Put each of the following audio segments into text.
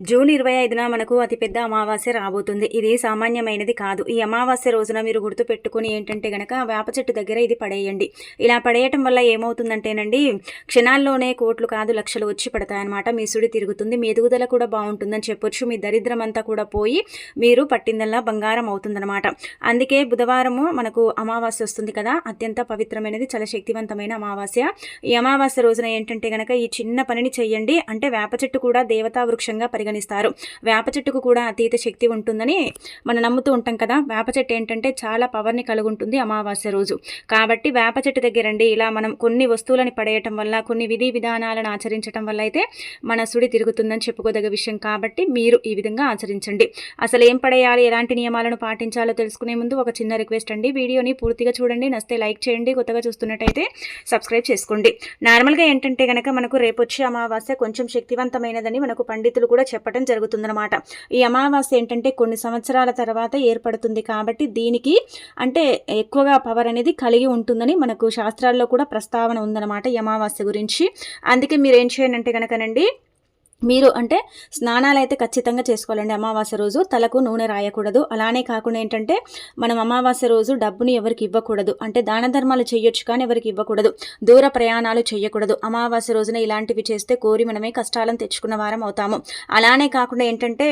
June ఇరవై ఐదున మనకు అతిపెద్ద అమావాస్య రాబోతుంది. ఇది సామాన్యమైనది కాదు. ఈ అమావాస్య రోజున మీరు గుర్తు పెట్టుకుని ఏంటంటే గనక వేప చెట్టు దగ్గర ఇది పడేయండి. ఇలా పడేయటం వల్ల ఏమవుతుందంటేనండి క్షణాల్లోనే కోట్లు కాదు లక్షలు వచ్చి పడతాయన్నమాట. మీ సుడి తిరుగుతుంది మీ ఎదుగుదల కూడా బాగుంటుందని చెప్పొచ్చు. మీ దరిద్రం అంతా కూడా పోయి మీరు పట్టిందల్లా బంగారం అవుతుందన్నమాట. అందుకే బుధవారము మనకు అమావాస్య వస్తుంది కదా అత్యంత పవిత్రమైనది చాలా శక్తివంతమైన అమావాస్య. ఈ అమావాస్య రోజున ఏంటంటే గనక ఈ చిన్న పనిని చెయ్యండి. అంటే వేప చెట్టు కూడా దేవతా వృక్షంగా పరిగణిస్తారు. వేప చెట్టుకు కూడా అతీత శక్తి ఉంటుందని మనం నమ్ముతూ ఉంటాం కదా. వేప చెట్టు ఏంటంటే చాలా పవర్ని కలిగి ఉంటుంది అమావాస్య రోజు. కాబట్టి వేప చెట్టు దగ్గరండి ఇలా మనం కొన్ని వస్తువులని పడేయటం వల్ల కొన్ని విధి విధానాలను ఆచరించడం వల్ల అయితే మన సుడి తిరుగుతుందని చెప్పుకోదగ్గ విషయం. కాబట్టి మీరు ఈ విధంగా ఆచరించండి. అసలు ఏం పడేయాలి ఎలాంటి నియమాలను పాటించాలో తెలుసుకునే ముందు ఒక చిన్న రిక్వెస్ట్ అండి. వీడియోని పూర్తిగా చూడండి. నస్తే లైక్ చేయండి. కొత్తగా చూస్తున్నట్టయితే సబ్స్క్రైబ్ చేసుకోండి. నార్మల్గా ఏంటంటే కనుక మనకు రేపొచ్చే అమావాస్య కొంచెం శక్తివంతమైనదని మనకు పండితులు కూడా చెప్పడం జరుగుతుందనమాట ఈ అమావాస్య ఏంటంటే కొన్ని సంవత్సరాల తర్వాత ఏర్పడుతుంది కాబట్టి దీనికి అంటే ఎక్కువగా పవర్ అనేది కలిగి ఉంటుందని మనకు శాస్త్రాల్లో కూడా ప్రస్తావన ఉందన్నమాట ఈ అమావాస్య గురించి. అందుకే మీరు ఏం చేయండి అంటే కనుకనండి మీరు అంటే స్నానాలు అయితే ఖచ్చితంగా చేసుకోవాలండి అమావాస్య రోజు. తలకు నూనె రాయకూడదు. అలానే కాకుండా ఏంటంటే మనం అమావాస్య రోజు డబ్బుని ఎవరికి ఇవ్వకూడదు. అంటే దాన ధర్మాలు చేయొచ్చు కానీ ఎవరికి ఇవ్వకూడదు. దూర ప్రయాణాలు చేయకూడదు. అమావాస్య రోజున ఇలాంటివి చేస్తే కోరి మనమే కష్టాలను తెచ్చుకున్న వారం అవుతాము. అలానే కాకుండా ఏంటంటే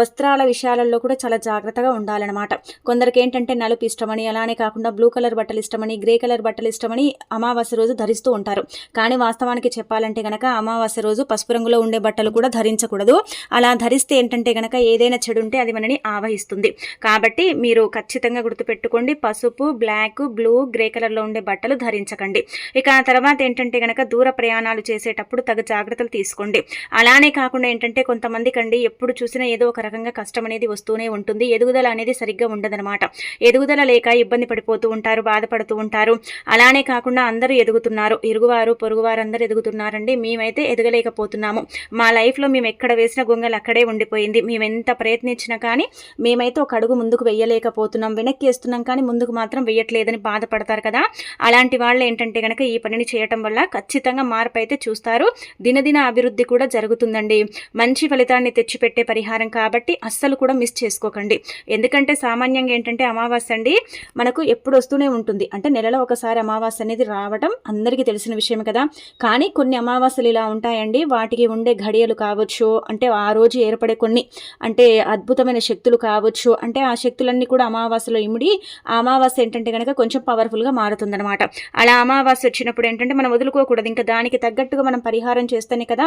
వస్త్రాల విషయాలలో కూడా చాలా జాగ్రత్తగా ఉండాలన్నమాట. కొందరికి ఏంటంటే నలుపు ఇష్టమని అలానే కాకుండా బ్లూ కలర్ బట్టలు ఇష్టమని గ్రే కలర్ బట్టలు ఇష్టమని అమావాస్య రోజు ధరిస్తూ ఉంటారు. కానీ వాస్తవానికి చెప్పాలంటే కనుక అమావాస్య రోజు పసుపు రంగులో ఉండే బట్టలు కూడా ధరించకూడదు. అలా ధరిస్తే ఏంటంటే కనుక ఏదైనా చెడు ఉంటే అది మనని ఆవహిస్తుంది. కాబట్టి మీరు ఖచ్చితంగా గుర్తుపెట్టుకోండి పసుపు బ్లాక్ బ్లూ గ్రే కలర్లో ఉండే బట్టలు ధరించకండి. ఇక ఆ తర్వాత ఏంటంటే కనుక దూర ప్రయాణాలు చేసేటప్పుడు తగు జాగ్రత్తలు తీసుకోండి. అలానే కాకుండా ఏంటంటే కొంతమంది కండి ఎప్పుడు చూసినా ఏదో ఒక రకంగా కష్టం అనేది వస్తూనే ఉంటుంది. ఎదుగుదల అనేది సరిగ్గా ఉండదనమాట ఎదుగుదల లేక ఇబ్బంది పడిపోతూ ఉంటారు బాధపడుతూ ఉంటారు. అలానే కాకుండా అందరూ ఎదుగుతున్నారు. ఇరుగువారు పొరుగువారు అందరూ ఎదుగుతున్నారండి. మేమైతే ఎదగలేకపోతున్నాము. మా లైఫ్లో మేము ఎక్కడ వేసిన గొంగలు అక్కడే ఉండిపోయింది. మేము ఎంత ప్రయత్నించినా కానీ మేమైతే ఒక అడుగు ముందుకు వెయ్యలేకపోతున్నాం వెనక్కి వేస్తున్నాం కానీ ముందుకు మాత్రం వెయ్యట్లేదని బాధపడతారు కదా. అలాంటి వాళ్ళు ఏంటంటే కనుక ఈ పనిని చేయటం వల్ల ఖచ్చితంగా మార్పు అయితే చూస్తారు. దినదిన అభివృద్ధి కూడా జరుగుతుందండి. మంచి ఫలితాన్ని తెచ్చిపెట్టే పరిహారం కాబట్టి అస్సలు కూడా మిస్ చేసుకోకండి. ఎందుకంటే సామాన్యంగా ఏంటంటే అమావాస్య అండి మనకు ఎప్పుడు వస్తూనే ఉంటుంది. అంటే నెలలో ఒకసారి అమావాస్య అనేది రావడం అందరికీ తెలిసిన విషయం కదా. కానీ కొన్ని అమావాస్యలు ఇలా ఉంటాయండి. వాటికి ఉండే ఘడి ఘడియలు కావచ్చు అంటే ఆ రోజు ఏర్పడే కొన్ని అంటే అద్భుతమైన శక్తులు కావచ్చు అంటే ఆ శక్తులన్నీ కూడా అమావాస్యలో ఇమిడి ఆ అమావాస్య ఏంటంటే కనుక కొంచెం పవర్ఫుల్గా మారుతుందన్నమాట. అలా అమావాస్య వచ్చినప్పుడు ఏంటంటే మనం వదులుకోకూడదు ఇంకా దానికి తగ్గట్టుగా మనం పరిహారం చేస్తేనే కదా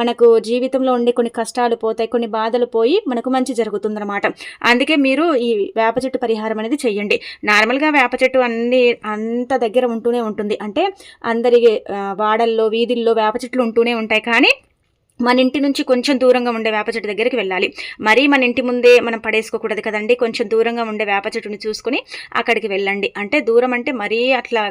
మనకు జీవితంలో ఉండే కొన్ని కష్టాలు పోతాయి కొన్ని బాధలు పోయి మనకు మంచి జరుగుతుందన్నమాట. అందుకే మీరు ఈ వేప చెట్టు పరిహారం అనేది చెయ్యండి. నార్మల్గా వేప చెట్టు అన్ని అంత దగ్గర ఉంటూనే ఉంటుంది. అంటే అందరి వాడల్లో వీధుల్లో వేప చెట్లు ఉంటూనే ఉంటాయి. కానీ మన ఇంటి నుంచి కొంచెం దూరంగా ఉండే వేప చెట్టు దగ్గరికి వెళ్ళాలి. మరీ మన ఇంటి ముందే మనం పడేసుకోకూడదు కదండి. కొంచెం దూరంగా ఉండే వేప చెట్టుని చూసుకుని అక్కడికి వెళ్ళండి. అంటే దూరం అంటే మరీ అట్లా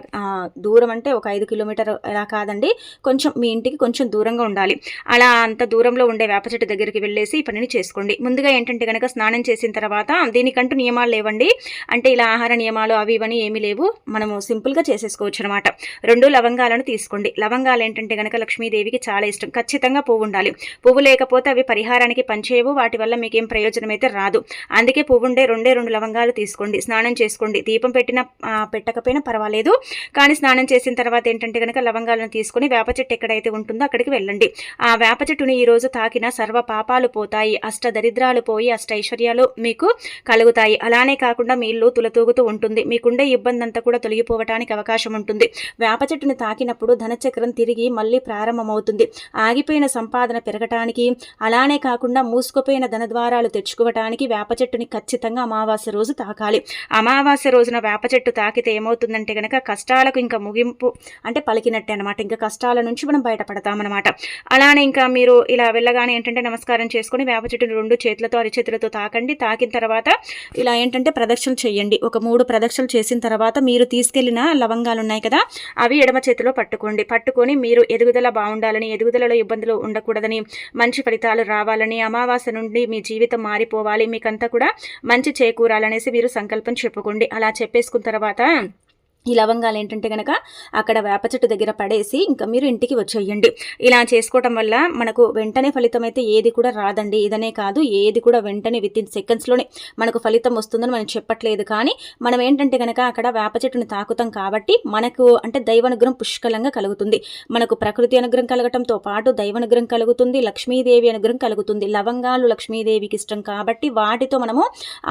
దూరం అంటే ఒక ఐదు కిలోమీటర్ అలా కాదండి. కొంచెం మీ ఇంటికి కొంచెం దూరంగా ఉండాలి. అలా అంత దూరంలో ఉండే వేప చెట్టు దగ్గరికి వెళ్ళేసి ఈ పనిని చేసుకోండి. ముందుగా ఏంటంటే కనుక స్నానం చేసిన తర్వాత దీనికంటూ నియమాలు లేవండి. అంటే ఇలా ఆహార నియమాలు అవి ఇవని ఏమీ లేవు. మనము సింపుల్గా చేసేసుకోవచ్చు అనమాట రెండు లవంగాలను తీసుకోండి. లవంగాలు ఏంటంటే కనుక లక్ష్మీదేవికి చాలా ఇష్టం. ఖచ్చితంగా పువ్వు ఉండాలి. పువ్వు లేకపోతే అవి పరిహారానికి పనిచేయవు. వాటి వల్ల మీకేం ప్రయోజనం అయితే రాదు. అందుకే పువ్వు ఉండే రెండే రెండు లవంగాలు తీసుకోండి. స్నానం చేసుకోండి. దీపం పెట్టిన పెట్టకపోయినా పర్వాలేదు. కానీ స్నానం చేసిన తర్వాత ఏంటంటే కనుక లవంగాలను తీసుకొని వేప చెట్టు ఎక్కడైతే ఉంటుందో అక్కడికి వెళ్ళండి. ఆ వేప చెట్టుని ఈరోజు తాకిన సర్వ పాపాలు పోతాయి. అష్ట దరిద్రాలు పోయి అష్ట ఐశ్వర్యాలు మీకు కలుగుతాయి. అలానే కాకుండా మీ ఇల్లు తులతూగుతూ ఉంటుంది. మీకుండే ఇబ్బంది అంతా కూడా తొలగిపోవటానికి అవకాశం ఉంటుంది. వేప చెట్టుని తాకినప్పుడు ధనచక్రం తిరిగి మళ్ళీ ప్రారంభమవుతుంది. ఆగిపోయిన సంపాదన పెరగటానికి అలానే కాకుండా మూసుకుపోయిన ధనద్వారాలు తెచ్చుకోవటానికి వేప చెట్టుని ఖచ్చితంగా అమావాస్య రోజు తాకాలి. అమావాస్య రోజున వేప చెట్టు తాకితే ఏమవుతుందంటే కనుక కష్టాలకు ఇంకా ముగింపు అంటే పలికినట్టే అనమాట ఇంకా కష్టాల నుంచి మనం బయటపడతామన్నమాట. అలానే ఇంకా మీరు ఇలా వెళ్ళగానే ఏంటంటే నమస్కారం చేసుకుని వేప చెట్టుని రెండు చేతులతో అరిచేతులతో తాకండి. తాకిన తర్వాత ఇలా ఏంటంటే ప్రదక్షిణలు చేయండి. ఒక మూడు ప్రదక్షిణలు చేసిన తర్వాత మీరు తీసుకెళ్ళిన లవంగాలు ఉన్నాయి కదా అవి ఎడమ చేతిలో పట్టుకోండి. పట్టుకొని మీరు ఎదుగుదల బాగుండాలని ఎదుగుదలలో ఇబ్బందులు ఉండకూడదని. మంచి ఫలితాలు రావాలని అమావాస్య నుండి మీ జీవితం మారిపోవాలి. మీకంతా కూడా మంచి చేకూరాలనేసి మీరు సంకల్పం చెప్పుకోండి. అలా చెప్పేసుకున్న తర్వాత ఈ లవంగాలు ఏంటంటే కనుక అక్కడ వేప చెట్టు దగ్గర పడేసి ఇంకా మీరు ఇంటికి వచ్చేయండి. ఇలా చేసుకోవటం వల్ల మనకు వెంటనే ఫలితం అయితే ఏది కూడా రాదండి. ఇదనే కాదు ఏది కూడా వెంటనే విత్ ఇన్ సెకండ్స్లోనే మనకు ఫలితం వస్తుందని మనం చెప్పట్లేదు. కానీ మనం ఏంటంటే కనుక అక్కడ వేప చెట్టుని తాకుతాం కాబట్టి మనకు అంటే దైవానుగ్రహం పుష్కలంగా కలుగుతుంది. మనకు ప్రకృతి అనుగ్రహం కలగటంతో పాటు దైవానుగ్రహం కలుగుతుంది లక్ష్మీదేవి అనుగ్రహం కలుగుతుంది. లవంగాలు లక్ష్మీదేవికి ఇష్టం కాబట్టి వాటితో మనము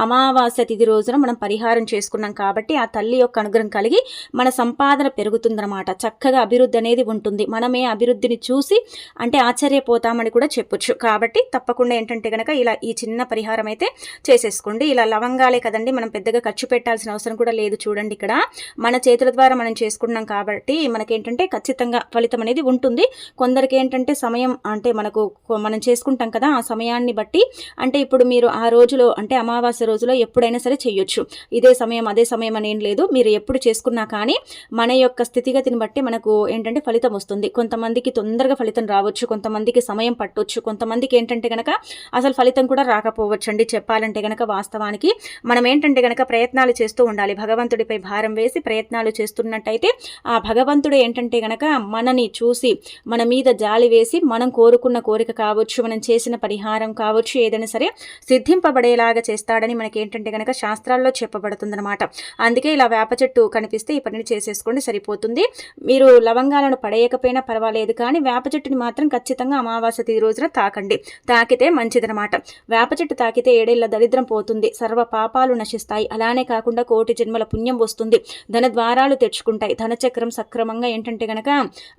అమావాస్య తిథి రోజున మనం పరిహారం చేసుకున్నాం కాబట్టి ఆ తల్లి యొక్క అనుగ్రహం కలిగి మన సంపాదన పెరుగుతుందన్నమాట. చక్కగా అభివృద్ధి అనేది ఉంటుంది. మనమే అభివృద్ధిని చూసి అంటే ఆశ్చర్యపోతామని కూడా చెప్పొచ్చు. కాబట్టి తప్పకుండా ఏంటంటే కనుక ఇలా ఈ చిన్న పరిహారం అయితే చేసేసుకోండి. ఇలా లవంగాలే కదండి మనం పెద్దగా ఖర్చు పెట్టాల్సిన అవసరం కూడా లేదు చూడండి ఇక్కడ. మన చేతుల ద్వారా మనం చేసుకున్నాం కాబట్టి మనకేంటంటే ఖచ్చితంగా ఫలితం అనేది ఉంటుంది. కొందరికి ఏంటంటే సమయం అంటే మనకు మనం చేసుకుంటాం కదా ఆ సమయాన్ని బట్టి అంటే ఇప్పుడు మీరు ఆ రోజులో అంటే అమావాస్య రోజులో ఎప్పుడైనా సరే చేయొచ్చు. ఇదే సమయం అదే సమయం అని ఏం లేదు. మీరు ఎప్పుడు చేసుకున్న చేసుకున్నా కానీ మన యొక్క స్థితిగతిని బట్టి మనకు ఏంటంటే ఫలితం వస్తుంది. కొంతమందికి తొందరగా ఫలితం రావచ్చు కొంతమందికి సమయం పట్టవచ్చు కొంతమందికి ఏంటంటే కనుక అసలు ఫలితం కూడా రాకపోవచ్చు అండి చెప్పాలంటే కనుక వాస్తవానికి. మనం ఏంటంటే కనుక ప్రయత్నాలు చేస్తూ ఉండాలి. భగవంతుడిపై భారం వేసి ప్రయత్నాలు చేస్తున్నట్టయితే ఆ భగవంతుడు ఏంటంటే కనుక మనని చూసి మన మీద జాలి వేసి మనం కోరుకున్న కోరిక కావచ్చు మనం చేసిన పరిహారం కావచ్చు ఏదైనా సరే సిద్ధింపబడేలాగా చేస్తాడని మనకి ఏంటంటే కనుక శాస్త్రాల్లో చెప్పబడుతుందన్నమాట. అందుకే ఇలా వేప చెట్టు కనిపిస్తుంది. చేస్తే ఈ పనిని చేసేసుకోండి సరిపోతుంది. మీరు లవంగాలను పడేయకపోయినా పర్వాలేదు కానీ వేప చెట్టుని మాత్రం ఖచ్చితంగా అమావాస్య తిది రోజున తాకండి. తాకితే మంచిదనమాట వేప చెట్టు తాకితే ఏడేళ్ళ దరిద్రం పోతుంది. సర్వ పాపాలు నశిస్తాయి. అలానే కాకుండా కోటి జన్మల పుణ్యం వస్తుంది. ధన ద్వారాలు తెచ్చుకుంటాయి. ధనచక్రం సక్రమంగా ఏంటంటే గనక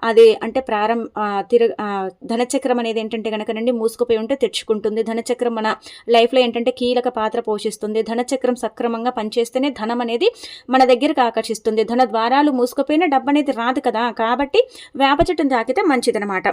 అది అంటే ప్రారంభ తిర ధనచక్రం అనేది ఏంటంటే గనక నుండి మూసుకుపోయి ఉంటే తెచ్చుకుంటుంది. ధనచక్రం మన లైఫ్లో ఏంటంటే కీలక పాత్ర పోషిస్తుంది. ధనచక్రం సక్రమంగా పనిచేస్తేనే ధనం అనేది మన దగ్గరకు ఆకర్షిస్తుంది. వస్తుంది ధన ద్వారాలు మూసుకుపోయినా డబ్బు అనేది రాదు కదా. కాబట్టి వేప చెట్టును తాకితే మంచిదనమాట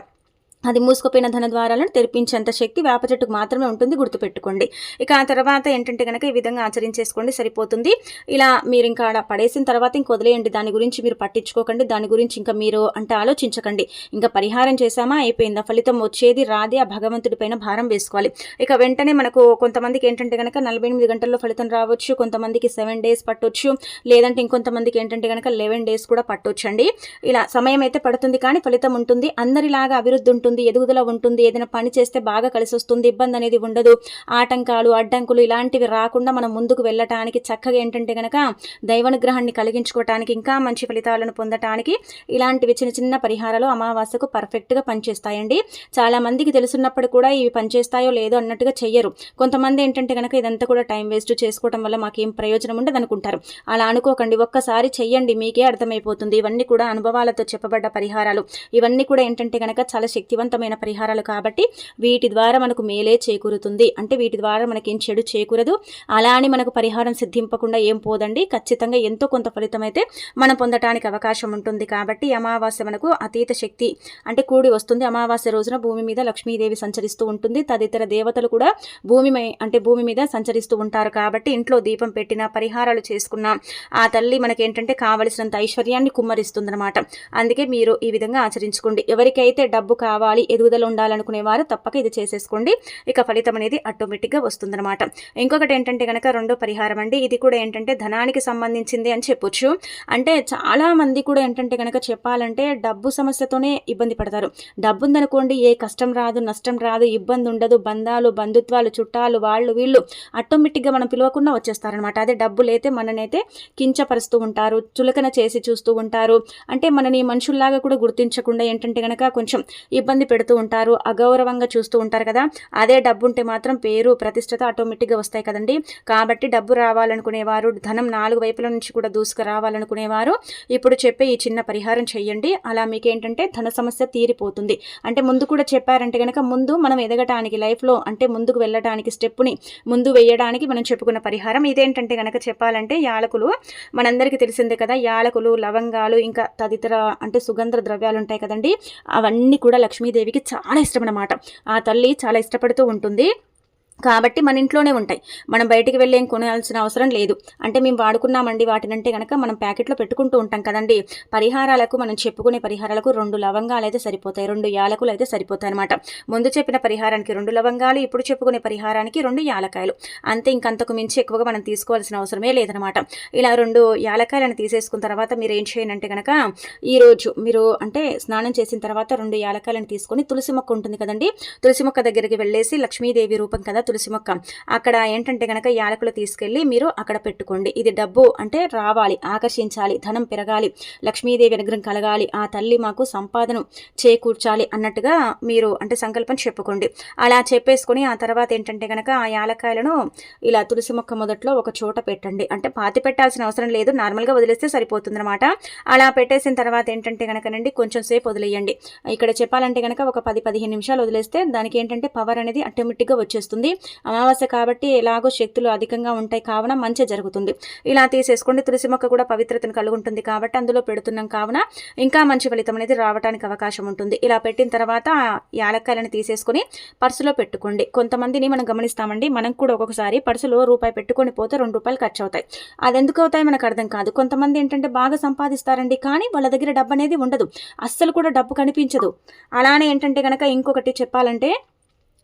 అది మూసుకుపోయిన ధన ద్వారాలను తెరిపించేంత శక్తి వేప చెట్టుకు మాత్రమే ఉంటుంది గుర్తుపెట్టుకోండి. ఇక ఆ తర్వాత ఏంటంటే కనుక ఈ విధంగా ఆచరించేసుకోండి సరిపోతుంది. ఇలా మీరు ఇంకా పడేసిన తర్వాత ఇంక వదిలేయండి దాని గురించి మీరు పట్టించుకోకండి దాని గురించి ఇంకా మీరు అంటే ఆలోచించకండి. ఇంకా పరిహారం చేశామా అయిపోయిందా ఫలితం వచ్చేది రాది ఆ భగవంతుడి పైన భారం వేసుకోవాలి. ఇక వెంటనే మనకు కొంతమందికి ఏంటంటే కనుక నలభై ఎనిమిది గంటల్లో ఫలితం రావచ్చు కొంతమందికి సెవెన్ డేస్ పట్టొచ్చు లేదంటే ఇంకొంతమందికి ఏంటంటే కనుక లెవెన్ డేస్ కూడా పట్టొచ్చండి. ఇలా సమయం అయితే పడుతుంది కానీ ఫలితం ఉంటుంది. అందరిలాగా అభివృద్ధి ఉంటుంది ఉంటుంది ఎదుగుదల ఉంటుంది ఏదైనా పని చేస్తే బాగా కలిసి వస్తుంది ఇబ్బంది అనేది ఉండదు. ఆటంకాలు అడ్డంకులు ఇలాంటివి రాకుండా మనం ముందుకు వెళ్ళటానికి చక్కగా ఏంటంటే కనుక దైవనుగ్రహాన్ని కలిగించుకోవటానికి ఇంకా మంచి ఫలితాలను పొందటానికి ఇలాంటివి చిన్న చిన్న పరిహారాలు అమావాస్యకు పర్ఫెక్ట్గా పనిచేస్తాయండి. చాలా మందికి తెలుసున్నప్పుడు కూడా ఇవి పనిచేస్తాయో లేదో అన్నట్టుగా చెయ్యరు. కొంతమంది ఏంటంటే కనుక ఇదంతా కూడా టైం వేస్ట్ చేసుకోవడం వల్ల మాకేం ప్రయోజనం ఉండదు అనుకుంటారు. అలా అనుకోకండి ఒక్కసారి చెయ్యండి మీకే అర్థమైపోతుంది. ఇవన్నీ కూడా అనుభవాలతో చెప్పబడ్డ పరిహారాలు. ఇవన్నీ కూడా ఏంటంటే కనుక చాలా శక్తి శక్తివంతమైన పరిహారాలు కాబట్టి వీటి ద్వారా మనకు మేలే చేకూరుతుంది. అంటే వీటి ద్వారా మనకేం చెడు చేకూరదు. అలా అని మనకు పరిహారం సిద్ధింపకుండా ఏం పోదండి. ఖచ్చితంగా ఎంతో కొంత ఫలితం అయితే మనం పొందటానికి అవకాశం ఉంటుంది. కాబట్టి అమావాస్య మనకు అతీత శక్తి అంటే కూడి వస్తుంది. అమావాస్య రోజున భూమి మీద లక్ష్మీదేవి సంచరిస్తూ ఉంటుంది. తదితర దేవతలు కూడా భూమి అంటే భూమి మీద సంచరిస్తూ ఉంటారు. కాబట్టి ఇంట్లో దీపం పెట్టిన పరిహారాలు చేసుకున్న ఆ తల్లి మనకేంటంటే కావలసినంత ఐశ్వర్యాన్ని కుమ్మరిస్తుందన్నమాట. అందుకే మీరు ఈ విధంగా ఆచరించుకోండి. ఎవరికైతే డబ్బు కావాలి కావాలి ఎదుగుదల ఉండాలనుకునే వారు తప్పక ఇది చేసేసుకోండి. ఇక ఫలితం అనేది ఆటోమేటిక్గా వస్తుందన్నమాట. ఇంకొకటి ఏంటంటే కనుక రెండో పరిహారం అండి. ఇది కూడా ఏంటంటే ధనానికి సంబంధించింది అని చెప్పొచ్చు. అంటే చాలా మంది కూడా ఏంటంటే కనుక చెప్పాలంటే డబ్బు సమస్యతోనే ఇబ్బంది పడతారు. డబ్బు ఉందనుకోండి ఏ కష్టం రాదు నష్టం రాదు ఇబ్బంది ఉండదు బంధాలు బంధుత్వాలు చుట్టాలు వాళ్ళు వీళ్ళు ఆటోమేటిక్గా మనం పిలవకుండా వచ్చేస్తారనమాట అదే డబ్బులైతే మననైతే కించపరుస్తూ ఉంటారు చులకన చేసి చూస్తూ ఉంటారు. అంటే మనని మనుషుల్లాగా కూడా గుర్తించకుండా ఏంటంటే కనుక కొంచెం ఇబ్బంది ఇబ్బంది పెడుతూ ఉంటారు అగౌరవంగా చూస్తూ ఉంటారు కదా. అదే డబ్బు ఉంటే మాత్రం పేరు ప్రతిష్టత ఆటోమేటిక్గా వస్తాయి కదండి. కాబట్టి డబ్బు రావాలనుకునేవారు ధనం నాలుగు వైపుల నుంచి కూడా దూసుకు రావాలనుకునేవారు ఇప్పుడు చెప్పే ఈ చిన్న పరిహారం చేయండి అలా మీకు ఏంటంటే ధన సమస్య తీరిపోతుంది. అంటే ముందు కూడా చెప్పారంటే కనుక ముందు మనం ఎదగటానికి లైఫ్లో అంటే ముందుకు వెళ్ళడానికి స్టెప్ని ముందు వేయడానికి మనం చెప్పుకున్న పరిహారం. ఇదేంటంటే కనుక చెప్పాలంటే యాలకులు మనందరికీ తెలిసిందే కదా యాలకులు లవంగాలు ఇంకా తదితర అంటే సుగంధ ద్రవ్యాలు ఉంటాయి కదండి. అవన్నీ కూడా లక్ష్మీ లక్ష్మీదేవికి చాలా ఇష్టం అనమాట ఆ తల్లి చాలా ఇష్టపడుతూ ఉంటుంది. కాబట్టి మన ఇంట్లోనే ఉంటాయి. మనం బయటికి వెళ్ళి ఏం కొనాల్సిన అవసరం లేదు. అంటే మేము వాడుకున్నామండి వాటినంటే కనుక మనం ప్యాకెట్లో పెట్టుకుంటూ ఉంటాం కదండి. పరిహారాలకు మనం చెప్పుకునే పరిహారాలకు రెండు లవంగాలు అయితే సరిపోతాయి. రెండు యాలకులు అయితే సరిపోతాయి అనమాట ముందు చెప్పిన పరిహారానికి రెండు లవంగాలు ఇప్పుడు చెప్పుకునే పరిహారానికి రెండు యాలకాయలు. అంతే ఇంకంతకు మించి ఎక్కువగా మనం తీసుకోవాల్సిన అవసరమే లేదనమాట ఇలా రెండు యాలకాయలను తీసేసుకున్న తర్వాత మీరు ఏం చేయండి అంటే కనుక ఈరోజు మీరు అంటే స్నానం చేసిన తర్వాత రెండు యాలకాయలను తీసుకొని తులసి మొక్క ఉంటుంది కదండి. తులసి మొక్క దగ్గరికి వెళ్ళేసి లక్ష్మీదేవి రూపం కదా తులసి మొక్క అక్కడ ఏంటంటే కనుక యాలకులు తీసుకెళ్ళి మీరు అక్కడ పెట్టుకోండి. ఇది డబ్బు అంటే రావాలి ఆకర్షించాలి ధనం పెరగాలి లక్ష్మీదేవి అనుగ్రహం కలగాలి ఆ తల్లి మాకు సంపాదన చేకూర్చాలి అన్నట్టుగా మీరు అంటే సంకల్పం చెప్పుకోండి. అలా చెప్పేసుకొని ఆ తర్వాత ఏంటంటే కనుక ఆ యాలకాయలను ఇలా తులసి మొక్క మొదట్లో ఒక చోట పెట్టండి. అంటే పాతి పెట్టాల్సిన అవసరం లేదు నార్మల్గా వదిలేస్తే సరిపోతుందన్నమాట. అలా పెట్టేసిన తర్వాత ఏంటంటే కనుకనండి కొంచెం సేపు వదిలేయండి. ఇక్కడ చెప్పాలంటే కనుక ఒక పది పదిహేను నిమిషాలు వదిలేస్తే దానికి ఏంటంటే పవర్ అనేది ఆటోమేటిక్గా వచ్చేస్తుంది. అమావాస్య కాబట్టి ఎలాగో శక్తులు అధికంగా ఉంటాయి. కావున మంచి జరుగుతుంది. ఇలా తీసేసుకోండి. తులసి మొక్క కూడా పవిత్రతను కలుగుంటుంది కాబట్టి అందులో పెడుతున్నాం. కావున ఇంకా మంచి ఫలితం అనేది రావడానికి అవకాశం ఉంటుంది. ఇలా పెట్టిన తర్వాత యాలక్కాయలను తీసేసుకొని పర్సులో పెట్టుకోండి. కొంతమందిని మనం గమనిస్తామండి. మనం కూడా ఒక్కొక్కసారి పర్సులో రూపాయి పెట్టుకొని పోతే రెండు రూపాయలు ఖర్చు అవుతాయి అది ఎందుకు అవుతాయి మనకు అర్థం కాదు. కొంతమంది ఏంటంటే బాగా సంపాదిస్తారండి. కానీ వాళ్ళ దగ్గర డబ్బు అనేది ఉండదు. అస్సలు కూడా డబ్బు కనిపించదు. అలానే ఏంటంటే కనుక ఇంకొకటి చెప్పాలంటే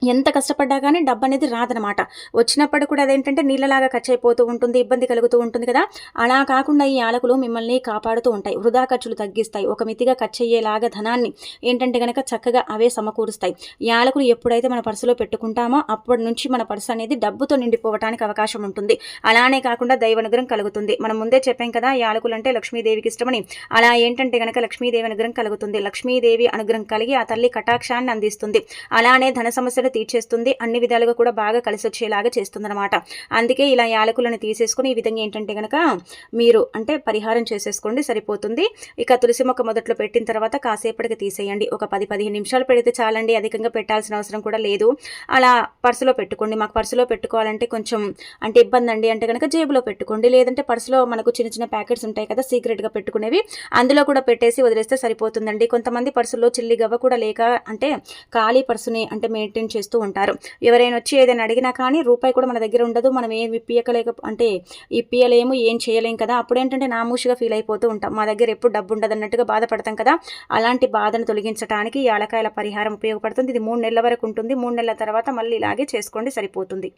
ఎంత కష్టపడ్డా కానీ డబ్బు అనేది రాదనమాట. వచ్చినప్పుడు కూడా అదేంటంటే నీళ్ళలాగా ఖర్చు అయిపోతూ ఉంటుంది ఇబ్బంది కలుగుతూ ఉంటుంది కదా. అలా కాకుండా ఈ యాలకులు మిమ్మల్ని కాపాడుతూ ఉంటాయి. వృధా ఖర్చులు తగ్గిస్తాయి. ఒక మితిగా ఖర్చు అయ్యేలాగా ధనాన్ని ఏంటంటే కనుక చక్కగా అవే సమకూరుస్తాయి. యాలకులు ఎప్పుడైతే మన పర్సులో పెట్టుకుంటామో అప్పటి నుంచి మన పర్సు అనేది డబ్బుతో నిండిపోవడానికి అవకాశం ఉంటుంది. అలానే కాకుండా దైవనుగ్రహం కలుగుతుంది. మనం ముందే చెప్పాం కదా యాలకులు అంటే లక్ష్మీదేవికి ఇష్టమని. అలా ఏంటంటే కనుక లక్ష్మీదేవి అనుగ్రహం కలుగుతుంది. లక్ష్మీదేవి అనుగ్రహం కలిగి ఆ తల్లి కటాక్షాన్ని అందిస్తుంది. అలానే ధన సమస్యలు తీర్చేస్తుంది. అన్ని విధాలుగా కూడా బాగా కలిసి వచ్చేలాగా చేస్తుందన్నమాట. అందుకే ఇలా యాలకులను తీసేసుకుని ఈ విధంగా ఏంటంటే కనుక మీరు అంటే పరిహారం చేసేసుకోండి సరిపోతుంది. ఇక తులసి మొక్క మొదట్లో పెట్టిన తర్వాత కాసేపటికి తీసేయండి. ఒక పది పదిహేను నిమిషాలు పెడితే చాలండి. అధికంగా పెట్టాల్సిన అవసరం కూడా లేదు. అలా పర్సులో పెట్టుకోండి. మాకు పర్సులో పెట్టుకోవాలంటే కొంచెం అంటే ఇబ్బంది అండి అంటే కనుక జేబులో పెట్టుకోండి. లేదంటే పర్సులో మనకు చిన్న చిన్న ప్యాకెట్స్ ఉంటాయి కదా సీక్రెట్గా పెట్టుకునేవి. అందులో కూడా పెట్టేసి వదిలేస్తే సరిపోతుందండి. కొంతమంది పర్సులో చిల్లి గవ్వ కూడా లేక అంటే ఖాళీ పర్సుని అంటే మెయింటైన్ చేస్తూ ఉంటారు. ఎవరైనా వచ్చి ఏదైనా అడిగినా కానీ రూపాయి కూడా మన దగ్గర ఉండదు. మనం ఏం ఇప్పియకలేక అంటే ఇప్పియలేము ఏం చేయలేం కదా. అప్పుడు ఏంటంటే నామూషిగా ఫీల్ అయిపోతూ ఉంటాం. మా దగ్గర ఎప్పుడు డబ్బు ఉండదు అన్నట్టుగా బాధపడతాం కదా. అలాంటి బాధను తొలగించడానికి యాలకాయల పరిహారం ఉపయోగపడుతుంది. ఇది మూడు నెలల వరకు ఉంటుంది. మూడు నెలల తర్వాత మళ్ళీ ఇలాగే చేసుకోండి సరిపోతుంది.